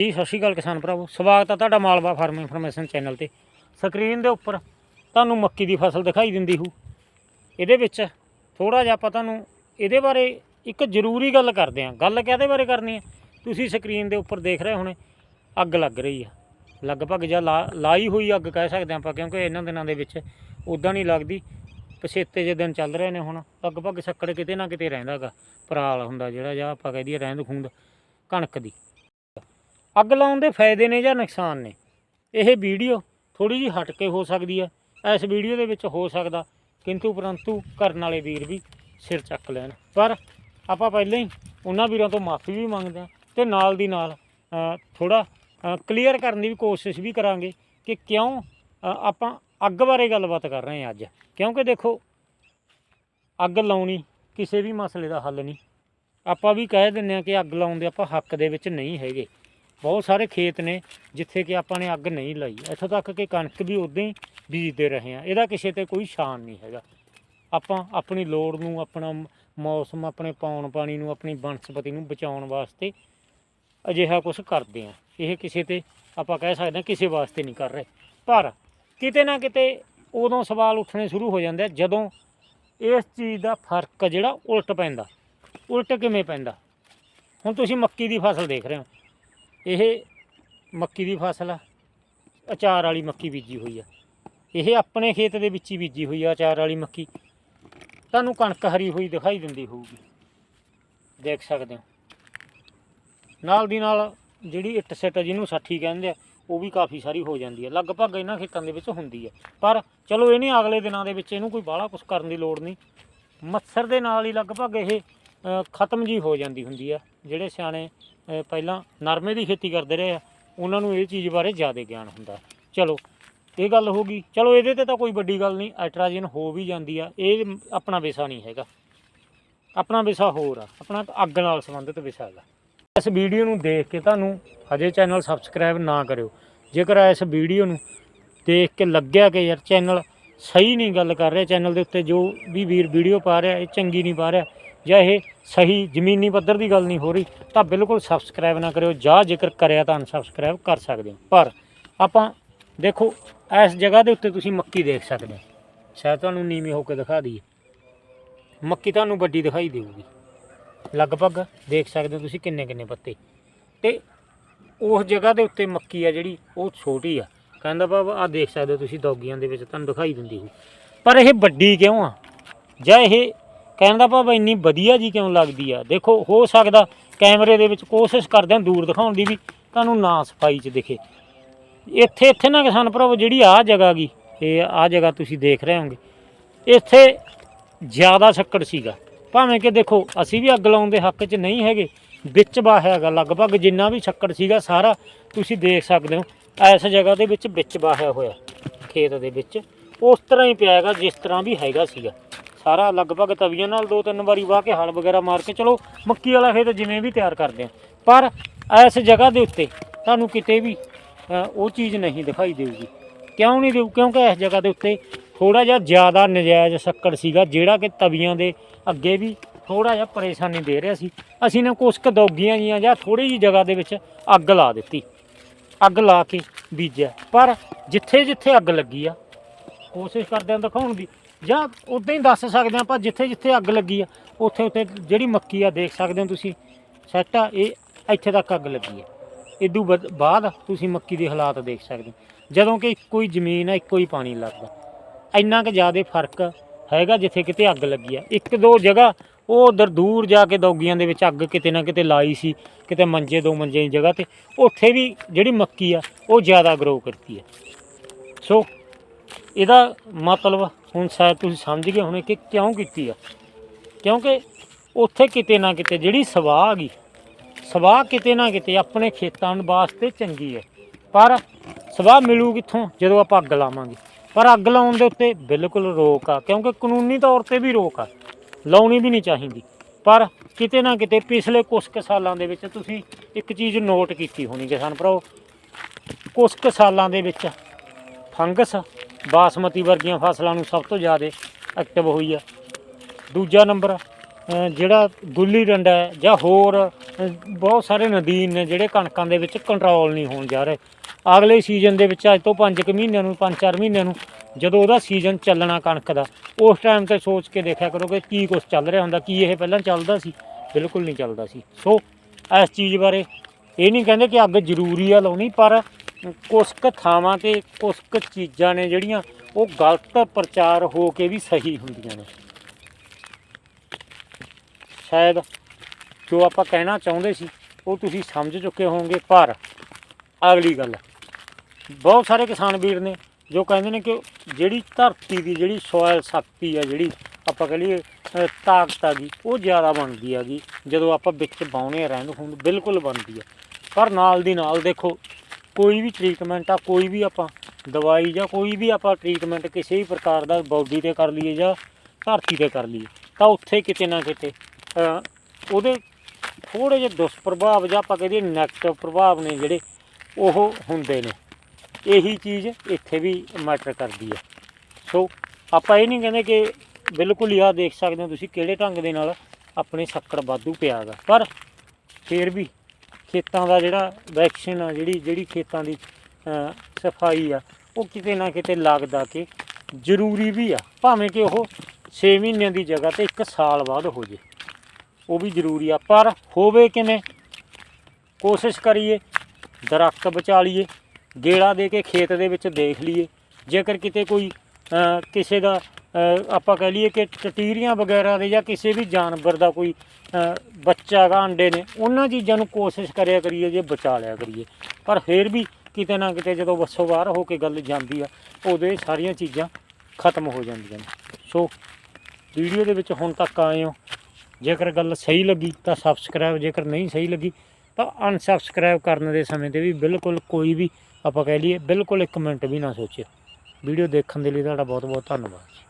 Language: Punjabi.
ਜੀ, ਸਤਿ ਸ਼੍ਰੀ ਅਕਾਲ ਕਿਸਾਨ ਭਰਾਵੋ। ਸਵਾਗਤ ਹੈ ਤੁਹਾਡਾ ਮਾਲਵਾ ਫਾਰਮ ਇਨਫੋਰਮੇਸ਼ਨ ਚੈਨਲ ਤੇ। ਸਕਰੀਨ ਦੇ ਉੱਪਰ ਤੁਹਾਨੂੰ ਮੱਕੀ ਦੀ ਫਸਲ ਦਿਖਾਈ ਦਿੰਦੀ ਹੂ ਇਹਦੇ ਵਿੱਚ ਥੋੜਾ ਜਿਹਾ ਆਪਾਂ ਤੁਹਾਨੂੰ ਇਹਦੇ ਬਾਰੇ ਇੱਕ ਜ਼ਰੂਰੀ ਗੱਲ ਕਰਦੇ ਹਾਂ। ਗੱਲ ਕਿਹਦੇ ਬਾਰੇ ਕਰਨੀ ਹੈ? ਤੁਸੀਂ ਸਕਰੀਨ ਦੇ ਉੱਪਰ ਦੇਖ ਰਹੇ ਹੋਣੇ, ਅੱਗ ਲੱਗ ਰਹੀ ਆ। ਲਗਭਗ ਜਾਂ ਲਾ- ਲਾਈ ਹੋਈ ਅੱਗ ਕਹਿ ਸਕਦੇ ਹਾਂ ਆਪਾਂ, ਕਿਉਂਕਿ ਇਹਨਾਂ ਦਿਨਾਂ ਦੇ ਵਿੱਚ ਉਦਾਂ ਨਹੀਂ ਲੱਗਦੀ। ਪਛੇਤੇ ਜੇ ਦਿਨ ਚੱਲ ਰਹੇ ਨੇ ਹੁਣ, ਲਗਭਗ ਸੱਕੜ ਕਿਤੇ ਨਾ ਕਿਤੇ ਰਹਿੰਦਾਗਾ, ਪਰਾਲ ਹੁੰਦਾ ਜਿਹੜਾ, ਜਾਂ ਆਪਾਂ ਕਹਿ ਦਈਏ ਰਹਿੰਦ ਖੂੰਦ ਕਣਕ ਦੀ। ਅੱਗ ਲਾਉਣ ਦੇ ਫਾਇਦੇ ਨੇ ਜਾਂ ਨੁਕਸਾਨ ਨੇ? ਇਹ ਵੀਡੀਓ ਥੋੜੀ ਜਿਹੀ ਹਟ ਕੇ ਹੋ ਸਕਦੀ ਹੈ। ਇਸ ਵੀਡੀਓ ਦੇ ਵਿੱਚ ਹੋ ਸਕਦਾ ਕਿੰਤੂ ਪਰੰਤੂ ਕਰਨ ਵਾਲੇ ਵੀਰ ਵੀ ਸਿਰ ਚੱਕ ਲੈਣ। ਪਰ ਆਪਾਂ ਪਹਿਲਾਂ ਹੀ ਉਹਨਾਂ ਵੀਰਾਂ ਤੋਂ ਮਾਫੀ ਵੀ ਮੰਗਦੇ ਹਾਂ ਤੇ ਨਾਲ ਦੀ ਨਾਲ ਥੋੜਾ ਕਲੀਅਰ ਕਰਨ ਦੀ ਵੀ ਕੋਸ਼ਿਸ਼ ਵੀ ਕਰਾਂਗੇ ਕਿ ਕਿਉਂ ਆਪਾਂ ਅੱਗ ਬਾਰੇ ਗੱਲਬਾਤ ਕਰ ਰਹੇ ਹਾਂ ਅੱਜ। ਕਿਉਂਕਿ ਦੇਖੋ, ਅੱਗ ਲਾਉਣੀ ਕਿਸੇ ਵੀ ਮਸਲੇ ਦਾ ਹੱਲ ਨਹੀਂ। ਆਪਾਂ ਵੀ ਕਹਿ ਦਿੰਦੇ ਹਾਂ ਕਿ ਅੱਗ ਲਾਉਣ ਦੇ ਆਪਾਂ ਹੱਕ ਦੇ ਵਿੱਚ ਨਹੀਂ ਹੈਗੇ। ਬਹੁਤ ਸਾਰੇ ਖੇਤ ਨੇ ਜਿੱਥੇ ਕਿ ਆਪਾਂ ਨੇ ਅੱਗ ਨਹੀਂ ਲਾਈ। ਇੱਥੋਂ ਤੱਕ ਕਿ ਕਣਕ ਵੀ ਉਦਾਂ ਹੀ ਬੀਜਦੇ ਰਹੇ ਆ ਇਹਦਾ ਕਿਸੇ ਤੇ ਕੋਈ ਸ਼ਾਨ ਨਹੀਂ ਹੈਗਾ। ਆਪਾਂ ਆਪਣੀ ਲੋੜ ਨੂੰ, ਆਪਣਾ ਮੌਸਮ, ਆਪਣੇ ਪੌਣ ਪਾਣੀ ਨੂੰ, ਆਪਣੀ ਬਨਸਪਤੀ ਨੂੰ ਬਚਾਉਣ ਵਾਸਤੇ ਅਜਿਹਾ ਕੁਝ ਕਰਦੇ ਆ ਇਹ ਕਿਸੇ ਤੇ ਆਪਾਂ ਕਹਿ ਸਕਦੇ ਹਾਂ ਕਿਸੇ ਵਾਸਤੇ ਨਹੀਂ ਕਰ ਰਹੇ। ਪਰ ਕਿਤੇ ਨਾ ਕਿਤੇ ਉਦੋਂ ਸਵਾਲ ਉੱਠਣੇ ਸ਼ੁਰੂ ਹੋ ਜਾਂਦੇ ਜਦੋਂ ਇਸ ਚੀਜ਼ ਦਾ ਫ਼ਰਕ ਜਿਹੜਾ ਉਲਟ ਪੈਂਦਾ। ਉਲਟ ਕਿਵੇਂ ਪੈਂਦਾ? ਹੁਣ ਤੁਸੀਂ ਮੱਕੀ ਦੀ ਫਸਲ ਦੇਖ ਰਹੇ ਹੋ। ਇਹ ਮੱਕੀ ਦੀ ਫਸਲ ਆ। ਅਚਾਰ ਵਾਲੀ ਮੱਕੀ ਬੀਜੀ ਹੋਈ ਆ। ਇਹ ਆਪਣੇ ਖੇਤ ਦੇ ਵਿੱਚ ਹੀ ਬੀਜੀ ਹੋਈ ਆ ਅਚਾਰ ਵਾਲੀ ਮੱਕੀ। ਤੁਹਾਨੂੰ ਕਣਕ ਹਰੀ ਹੋਈ ਦਿਖਾਈ ਦਿੰਦੀ ਹੋਊਗੀ। ਦੇਖ ਸਕਦੇ ਹੋ। ਨਾਲ ਦੀ ਨਾਲ ਜਿਹੜੀ ਇੱਟ ਸਿੱਟ ਜਿਹਨੂੰ ਸੱਠੀ ਕਹਿੰਦੇ ਆ, ਉਹ ਵੀ ਕਾਫੀ ਸਾਰੀ ਹੋ ਜਾਂਦੀ ਹੈ ਲਗਭਗ ਇਹਨਾਂ ਖੇਤਾਂ ਦੇ ਵਿੱਚ ਹੁੰਦੀ ਹੈ ਪਰ ਚਲੋ ਇਹ ਨਹੀਂ ਅਗਲੇ ਦਿਨਾਂ ਦੇ ਵਿੱਚ ਇਹਨੂੰ ਕੋਈ ਬਾਹਲਾ ਕੁਝ ਕਰਨ ਦੀ ਲੋੜ ਨਹੀਂ। ਮੱਛਰ ਦੇ ਨਾਲ ਹੀ ਲਗਭਗ ਇਹ ਖਤਮ ਜੀ ਹੋ ਜਾਂਦੀ ਹੁੰਦੀ ਆ। ਜਿਹੜੇ ਸਿਆਣੇ ਪਹਿਲਾਂ ਨਰਮੇ ਦੀ ਖੇਤੀ ਕਰਦੇ ਰਹੇ ਆ, ਉਹਨਾਂ ਨੂੰ ਇਹ ਚੀਜ਼ ਬਾਰੇ ਜ਼ਿਆਦਾ ਗਿਆਨ ਹੁੰਦਾ। ਚਲੋ, ਇਹ ਗੱਲ ਹੋ ਗਈ। ਚਲੋ, ਇਹਦੇ ਤੇ ਤਾਂ ਕੋਈ ਵੱਡੀ ਗੱਲ ਨਹੀਂ ਐਟਰਾਜਨ ਹੋ ਵੀ ਜਾਂਦੀ ਆ। ਇਹ ਆਪਣਾ ਵਿਸ਼ਾ ਨਹੀਂ ਹੈਗਾ। ਆਪਣਾ ਵਿਸ਼ਾ ਹੋਰ ਆ। ਆਪਣਾ ਅੱਗ ਨਾਲ ਸੰਬੰਧਿਤ ਵਿਸ਼ਾ ਹੈਗਾ। ਇਸ ਵੀਡੀਓ ਨੂੰ ਦੇਖ ਕੇ ਤੁਹਾਨੂੰ ਹਜੇ ਚੈਨਲ ਸਬਸਕ੍ਰਾਈਬ ਨਾ ਕਰਿਓ। ਜੇਕਰ ਇਸ ਵੀਡੀਓ ਨੂੰ ਦੇਖ ਕੇ ਲੱਗਿਆ ਕਿ ਯਾਰ ਚੈਨਲ ਸਹੀ ਨਹੀਂ ਗੱਲ ਕਰ ਰਿਹਾ, ਚੈਨਲ ਦੇ ਉੱਤੇ ਜੋ ਵੀ ਵੀਰ ਵੀਡੀਓ ਪਾ ਰਿਹਾ, ਇਹ ਚੰਗੀ ਨਹੀਂ ਪਾ ਰਿਹਾ ਜਾਂ ਇਹ ਸਹੀ ਜ਼ਮੀਨੀ ਪੱਧਰ ਦੀ ਗੱਲ ਨਹੀਂ ਹੋ ਰਹੀ, ਤਾਂ ਬਿਲਕੁਲ ਸਬਸਕ੍ਰਾਈਬ ਨਾ ਕਰਿਓ। ਜਾਂ ਜੇਕਰ ਕਰਿਆ ਤਾਂ ਅਨਸਬਸਕ੍ਰਾਈਬ ਕਰ ਸਕਦੇ ਹੋ। ਪਰ ਆਪਾਂ ਦੇਖੋ, ਇਸ ਜਗ੍ਹਾ ਦੇ ਉੱਤੇ ਤੁਸੀਂ ਮੱਕੀ ਦੇਖ ਸਕਦੇ ਹੋ। ਸ਼ਾਇਦ ਤੁਹਾਨੂੰ ਨੀਵੀਂ ਹੋ ਕੇ ਦਿਖਾ ਦਈਏ। ਮੱਕੀ ਤੁਹਾਨੂੰ ਵੱਡੀ ਦਿਖਾਈ ਦੇਊਗੀ। ਲਗਭਗ ਦੇਖ ਸਕਦੇ ਹੋ ਤੁਸੀਂ ਕਿੰਨੇ ਕਿੰਨੇ ਪੱਤੇ। ਤੇ ਉਸ ਜਗ੍ਹਾ ਦੇ ਉੱਤੇ ਮੱਕੀ ਆ ਜਿਹੜੀ, ਉਹ ਛੋਟੀ ਆ। ਕਹਿੰਦਾ ਬਾਬਾ ਆ ਦੇਖ ਸਕਦੇ ਹੋ ਤੁਸੀਂ, ਦੌਗੀਆਂ ਦੇ ਵਿੱਚ ਤੁਹਾਨੂੰ ਦਿਖਾਈ ਦਿੰਦੀ ਹੋ ਪਰ ਇਹ ਵੱਡੀ ਕਿਉਂ ਆ? ਜਾਂ ਇਹ ਕਹਿਣ ਦਾ ਭਾਵ ਇੰਨੀ ਵਧੀਆ ਜੀ ਕਿਉਂ ਲੱਗਦੀ ਆ? ਦੇਖੋ, ਹੋ ਸਕਦਾ ਕੈਮਰੇ ਦੇ ਵਿੱਚ ਕੋਸ਼ਿਸ਼ ਕਰਦੇ ਹਾਂ ਦੂਰ ਦਿਖਾਉਣ ਦੀ ਵੀ, ਤੁਹਾਨੂੰ ਨਾ ਸਫ਼ਾਈ 'ਚ ਦਿਖੇ। ਇੱਥੇ ਇੱਥੇ ਨਾ ਕਿਸਾਨ ਭਰਾਵੋ, ਜਿਹੜੀ ਆ ਜਗ੍ਹਾ ਗੀ, ਇਹ ਆ ਜਗ੍ਹਾ ਤੁਸੀਂ ਦੇਖ ਰਹੇ ਹੋਗੇ ਇੱਥੇ ਜ਼ਿਆਦਾ ਸ਼ੱਕੜ ਸੀਗਾ। ਭਾਵੇਂ ਕਿ ਦੇਖੋ, ਅਸੀਂ ਵੀ ਅੱਗ ਲਾਉਣ ਦੇ ਹੱਕ 'ਚ ਨਹੀਂ ਹੈਗੇ। ਵਿੱਚ ਵਾਹਿਆ ਹੈਗਾ, ਲਗਭਗ ਜਿੰਨਾ ਵੀ ਸ਼ੱਕੜ ਸੀਗਾ, ਸਾਰਾ ਤੁਸੀਂ ਦੇਖ ਸਕਦੇ ਹੋ। ਇਸ ਜਗ੍ਹਾ ਦੇ ਵਿੱਚ ਵਿੱਚ ਵਾਹਿਆ ਹੋਇਆ, ਖੇਤ ਦੇ ਵਿੱਚ। ਉਸ ਤਰ੍ਹਾਂ ਹੀ ਪਿਆ ਹੈਗਾ, ਜਿਸ ਤਰ੍ਹਾਂ ਵੀ ਹੈਗਾ ਸੀਗਾ। ਸਾਰਾ ਲਗਭਗ ਤਵੀਆਂ ਨਾਲ ਦੋ ਤਿੰਨ ਵਾਰੀ ਵਾਹ ਕੇ ਹਲ ਵਗੈਰਾ ਮਾਰ ਕੇ ਚਲੋ, ਮੱਕੀ ਵਾਲਾ ਖੇਤ ਜਿਵੇਂ ਵੀ ਤਿਆਰ ਕਰਦੇ ਆ। ਪਰ ਇਸ ਜਗ੍ਹਾ ਦੇ ਉੱਤੇ ਤੁਹਾਨੂੰ ਕਿਤੇ ਵੀ ਉਹ ਚੀਜ਼ ਨਹੀਂ ਦਿਖਾਈ ਦੇਊਗੀ। ਕਿਉਂ ਨਹੀਂ ਦੇਊ? ਕਿਉਂਕਿ ਇਸ ਜਗ੍ਹਾ ਦੇ ਉੱਤੇ ਥੋੜਾ ਜਿਹਾ ਜ਼ਿਆਦਾ ਨਜਾਇਜ਼ ਸ਼ੱਕੜ ਸੀਗਾ, ਜਿਹੜਾ ਕਿ ਤਵੀਆਂ ਦੇ ਅੱਗੇ ਵੀ ਥੋੜਾ ਜਿਹਾ ਪਰੇਸ਼ਾਨੀ ਦੇ ਰਿਹਾ ਸੀ। ਅਸੀਂ ਨੇ ਕੁਛ ਕੁ ਦੌਗੀਆਂ ਜੀਆਂ ਜਾਂ ਥੋੜੀ ਜਿਹੀ ਜਗ੍ਹਾ ਦੇ ਵਿੱਚ ਅੱਗ ਲਾ ਦਿੱਤੀ। ਅੱਗ ਲਾ ਕੇ ਬੀਜਿਆ। ਪਰ ਜਿੱਥੇ ਜਿੱਥੇ ਅੱਗ ਲੱਗੀ ਆ, ਕੋਸ਼ਿਸ਼ ਕਰਦੇ ਹਾਂ ਦਿਖਾਉਣ ਦੀ। ਜਾਂ ਉਦਾਂ ਹੀ ਦੱਸ ਸਕਦੇ ਹਾਂ ਆਪਾਂ ਜਿੱਥੇ ਜਿੱਥੇ ਅੱਗ ਲੱਗੀ ਆ, ਉੱਥੇ ਉੱਥੇ ਜਿਹੜੀ ਮੱਕੀ ਆ ਦੇਖ ਸਕਦੇ ਹੋ ਤੁਸੀਂ ਸੈੱਟ ਆ, ਇਹ ਇੱਥੇ ਤੱਕ ਅੱਗ ਲੱਗੀ ਆ। ਇਦੋਂ ਬਦ- ਬਾਅਦ ਤੁਸੀਂ ਮੱਕੀ ਦੇ ਹਾਲਾਤ ਦੇਖ ਸਕਦੇ ਹੋ। ਜਦੋਂ ਕਿ ਇੱਕੋ ਹੀ ਜ਼ਮੀਨ ਆ, ਇੱਕੋ ਹੀ ਪਾਣੀ ਲੱਗਦਾ। ਇੰਨਾ ਕੁ ਜ਼ਿਆਦਾ ਫ਼ਰਕ ਹੈਗਾ ਜਿੱਥੇ ਕਿਤੇ ਅੱਗ ਲੱਗੀ ਆ। ਇੱਕ ਦੋ ਜਗ੍ਹਾ ਉਹ ਉਧਰ ਦੂਰ ਜਾ ਕੇ ਦੌਗੀਆਂ ਦੇ ਵਿੱਚ ਅੱਗ ਕਿਤੇ ਨਾ ਕਿਤੇ ਲਾਈ ਸੀ, ਕਿਤੇ ਮੰਜੇ, ਦੋ ਮੰਜੇ ਦੀ ਜਗ੍ਹਾ ਤੇ, ਉੱਥੇ ਵੀ ਜਿਹੜੀ ਮੱਕੀ ਆ, ਉਹ ਜ਼ਿਆਦਾ ਗਰੋ ਕਰਦੀ ਆ। ਸੋ ਇਹਦਾ ਮਤਲਬ ਹੁਣ ਸ਼ਾਇਦ ਤੁਸੀਂ ਸਮਝ ਗਏ ਹੋਣੇ ਕਿ ਕਿਉਂ ਕੀਤੀ ਆ। ਕਿਉਂਕਿ ਉੱਥੇ ਕਿਤੇ ਨਾ ਕਿਤੇ ਜਿਹੜੀ ਸਵਾਹ ਆ ਗਈ, ਸਵਾਹ ਕਿਤੇ ਨਾ ਕਿਤੇ ਆਪਣੇ ਖੇਤਾਂ ਵਾਸਤੇ ਚੰਗੀ ਹੈ ਪਰ ਸਵਾਹ ਮਿਲੂ ਕਿੱਥੋਂ? ਜਦੋਂ ਆਪਾਂ ਅੱਗ ਲਾਵਾਂਗੇ। ਪਰ ਅੱਗ ਲਾਉਣ ਦੇ ਉੱਤੇ ਬਿਲਕੁਲ ਰੋਕ ਆ, ਕਿਉਂਕਿ ਕਾਨੂੰਨੀ ਤੌਰ ਤੇ ਵੀ ਰੋਕ ਆ। ਲਾਉਣੀ ਵੀ ਨਹੀਂ ਚਾਹੀਦੀ। ਪਰ ਕਿਤੇ ਨਾ ਕਿਤੇ ਪਿਛਲੇ ਕੁਝ ਕੁ ਸਾਲਾਂ ਦੇ ਵਿੱਚ ਤੁਸੀਂ ਇੱਕ ਚੀਜ਼ ਨੋਟ ਕੀਤੀ ਹੋਣੀ ਕਿਸਾਨ ਭਰਾਓ। ਕੁਝ ਕੁ ਸਾਲਾਂ ਦੇ ਵਿੱਚ ਫੰਗਸ ਬਾਸਮਤੀ ਵਰਗੀਆਂ ਫਸਲਾਂ ਨੂੰ ਸਭ ਤੋਂ ਜ਼ਿਆਦਾ ਐਕਟਿਵ ਹੋਈ ਆ। ਦੂਜਾ ਨੰਬਰ ਜਿਹੜਾ ਗੁੱਲੀ ਡੰਡਾ ਜਾਂ ਹੋਰ ਬਹੁਤ ਸਾਰੇ ਨਦੀਨ ਨੇ ਜਿਹੜੇ ਕਣਕਾਂ ਦੇ ਵਿੱਚ ਕੰਟਰੋਲ ਨਹੀਂ ਹੋਣ ਜਾ ਰਹੇ। ਅਗਲੇ ਸੀਜ਼ਨ ਦੇ ਵਿੱਚ ਅੱਜ ਤੋਂ 5 ਕੁ ਮਹੀਨਿਆਂ ਨੂੰ 5-4 ਮਹੀਨਿਆਂ ਨੂੰ ਜਦੋਂ ਉਹਦਾ ਸੀਜ਼ਨ ਚੱਲਣਾ ਕਣਕ ਦਾ, ਉਸ ਟਾਈਮ ਤੇ ਸੋਚ ਕੇ ਦੇਖਿਆ ਕਰੋ ਕਿ ਕੀ ਕੁਝ ਚੱਲ ਰਿਹਾ ਹੁੰਦਾ, ਕੀ ਇਹ ਪਹਿਲਾਂ ਚੱਲਦਾ ਸੀ। ਬਿਲਕੁਲ ਨਹੀਂ ਚੱਲਦਾ ਸੀ। ਸੋ ਇਸ ਚੀਜ਼ ਬਾਰੇ ਇਹ ਨਹੀਂ ਕਹਿੰਦੇ ਕਿ ਅੱਗ ਜ਼ਰੂਰੀ ਆ ਲਾਉਣੀ, ਪਰ ਕੁਛ ਕੁ ਥਾਵਾਂ ਤੇ ਕੁਸ਼ਕ ਕੁ ਚੀਜ਼ਾਂ ਨੇ ਜਿਹੜੀਆਂ, ਉਹ ਗਲਤ ਪ੍ਰਚਾਰ ਹੋ ਕੇ ਵੀ ਸਹੀ ਹੁੰਦੀਆਂ ਨੇ। ਸ਼ਾਇਦ ਜੋ ਆਪਾਂ ਕਹਿਣਾ ਚਾਹੁੰਦੇ ਸੀ, ਉਹ ਤੁਸੀਂ ਸਮਝ ਚੁੱਕੇ ਹੋਵੋਗੇ, ਪਰ ਅਗਲੀ ਗੱਲ, ਬਹੁਤ ਸਾਰੇ ਕਿਸਾਨ ਵੀਰ ਨੇ ਜੋ ਕਹਿੰਦੇ ਨੇ ਕਿ ਜਿਹੜੀ ਧਰਤੀ ਦੀ ਜਿਹੜੀ ਸੋਇਲ ਸ਼ਕਤੀ ਆ, ਜਿਹੜੀ ਆਪਾਂ ਕਹ ਲਈਏ ਤਾਕਤ ਆ ਗਈ ਉਹ ਜ਼ਿਆਦਾ ਬਣਦੀ ਆ ਹੈਗੀ ਜਦੋਂ ਆਪਾਂ ਵਿੱਚ ਬਾਉਣੇ ਰਹਿੰਦ ਹੁੰਦ, ਬਿਲਕੁਲ ਬਣਦੀ ਆ। ਪਰ ਨਾਲ ਦੀ ਨਾਲ ਦੇਖੋ ਕੋਈ ਵੀ ਟ੍ਰੀਟਮੈਂਟ ਆ, ਕੋਈ ਵੀ ਆਪਾਂ ਦਵਾਈ ਜਾਂ ਕੋਈ ਵੀ ਆਪਾਂ ਟ੍ਰੀਟਮੈਂਟ ਕਿਸੇ ਵੀ ਪ੍ਰਕਾਰ ਦਾ ਬਾਡੀ ਤੇ ਕਰ ਲਈਏ ਜਾਂ ਧਰਤੀ ਤੇ ਕਰ ਲਈਏ, ਤਾਂ ਉੱਥੇ ਕਿਤੇ ਨਾ ਕਿਤੇ ਉਹਦੇ ਥੋੜੇ ਜਿਹੇ ਦੁਸ਼ਪ੍ਰਭਾਵ ਜਾਂ ਆਪਾਂ ਕਹਦੇ ਨੈਗੇਟਿਵ ਪ੍ਰਭਾਵ ਨੇ ਜਿਹੜੇ ਉਹ ਹੁੰਦੇ ਨੇ। ਇਹੀ ਚੀਜ਼ ਇੱਥੇ ਵੀ ਮੈਟਰ ਕਰਦੀ ਹੈ ਸੋ ਆਪਾਂ ਇਹ ਨਹੀਂ ਕਹਿੰਦੇ ਕਿ ਬਿਲਕੁਲ ਹੀ ਆ ਦੇਖ ਸਕਦੇ ਹੋ ਤੁਸੀਂ ਕਿਹੜੇ ਢੰਗ ਦੇ ਨਾਲ ਆਪਣੇ ਸ਼ੱਕਰ ਵਾਧੂ ਪਿਆ ਗਾ ਪਰ ਫਿਰ ਵੀ ਖੇਤਾਂ ਦਾ ਜਿਹੜਾ ਵੈਕਸੀਨ ਆ, ਜਿਹੜੀ ਜਿਹੜੀ ਖੇਤਾਂ ਦੀ ਸਫ਼ਾਈ ਆ, ਉਹ ਕਿਤੇ ਨਾ ਕਿਤੇ ਲੱਗਦਾ ਕਿ ਜ਼ਰੂਰੀ ਵੀ ਆ। ਭਾਵੇਂ ਕਿ ਉਹ 6 ਮਹੀਨਿਆਂ ਦੀ ਜਗ੍ਹਾ ਤੇ 1 ਸਾਲ ਬਾਅਦ ਹੋ ਜੇ, ਉਹ ਵੀ ਜ਼ਰੂਰੀ ਆ। ਪਰ ਹੋਵੇ ਕਿਵੇਂ, ਕੋਸ਼ਿਸ਼ ਕਰੀਏ, ਦਰਖਤ ਬਚਾ ਲਈਏ, ਗੇੜਾ ਦੇ ਕੇ ਖੇਤ ਦੇ ਵਿੱਚ ਦੇਖ ਲਈਏ। ਜੇਕਰ ਕਿਤੇ ਕੋਈ ਕਿਸੇ ਦਾ ਆਪਾਂ ਕਹਿ ਲਈਏ ਕਿ ਟਟੀਰੀਆਂ ਵਗੈਰਾ ਦੇ ਜਾਂ ਕਿਸੇ ਵੀ ਜਾਨਵਰ ਦਾ ਕੋਈ ਬੱਚਾ ਗਾ ਅੰਡੇ ਨੇ, ਉਹਨਾਂ ਚੀਜ਼ਾਂ ਨੂੰ ਕੋਸ਼ਿਸ਼ ਕਰਿਆ ਕਰੀਏ ਜੇ ਬਚਾ ਲਿਆ ਕਰੀਏ। ਪਰ ਫਿਰ ਵੀ ਕਿਤੇ ਨਾ ਕਿਤੇ ਜਦੋਂ ਵੱਸੋਂ ਬਾਹਰ ਹੋ ਕੇ ਗੱਲ ਜਾਂਦੀ ਆ ਉਦੋਂ ਇਹ ਸਾਰੀਆਂ ਚੀਜ਼ਾਂ ਖਤਮ ਹੋ ਜਾਂਦੀਆਂ ਨੇ। ਸੋ ਵੀਡੀਓ ਦੇ ਵਿੱਚ ਹੁਣ ਤੱਕ ਆਏ ਹੋ। ਜੇਕਰ ਗੱਲ ਸਹੀ ਲੱਗੀ ਤਾਂ ਸਬਸਕ੍ਰਾਈਬ ਜੇਕਰ ਨਹੀਂ ਸਹੀ ਲੱਗੀ ਤਾਂ ਅਨਸਬਸਕ੍ਰਾਈਬ ਕਰਨ ਦੇ ਸਮੇਂ ਤੇ ਵੀ ਬਿਲਕੁਲ ਕੋਈ ਵੀ ਆਪਾਂ ਕਹਿ ਲਈਏ ਬਿਲਕੁਲ ਇੱਕ ਮਿੰਟ ਵੀ ਨਾ ਸੋਚਿਓ। ਵੀਡੀਓ ਦੇਖਣ ਦੇ ਲਈ ਤੁਹਾਡਾ ਬਹੁਤ ਬਹੁਤ ਧੰਨਵਾਦ। ਜੀ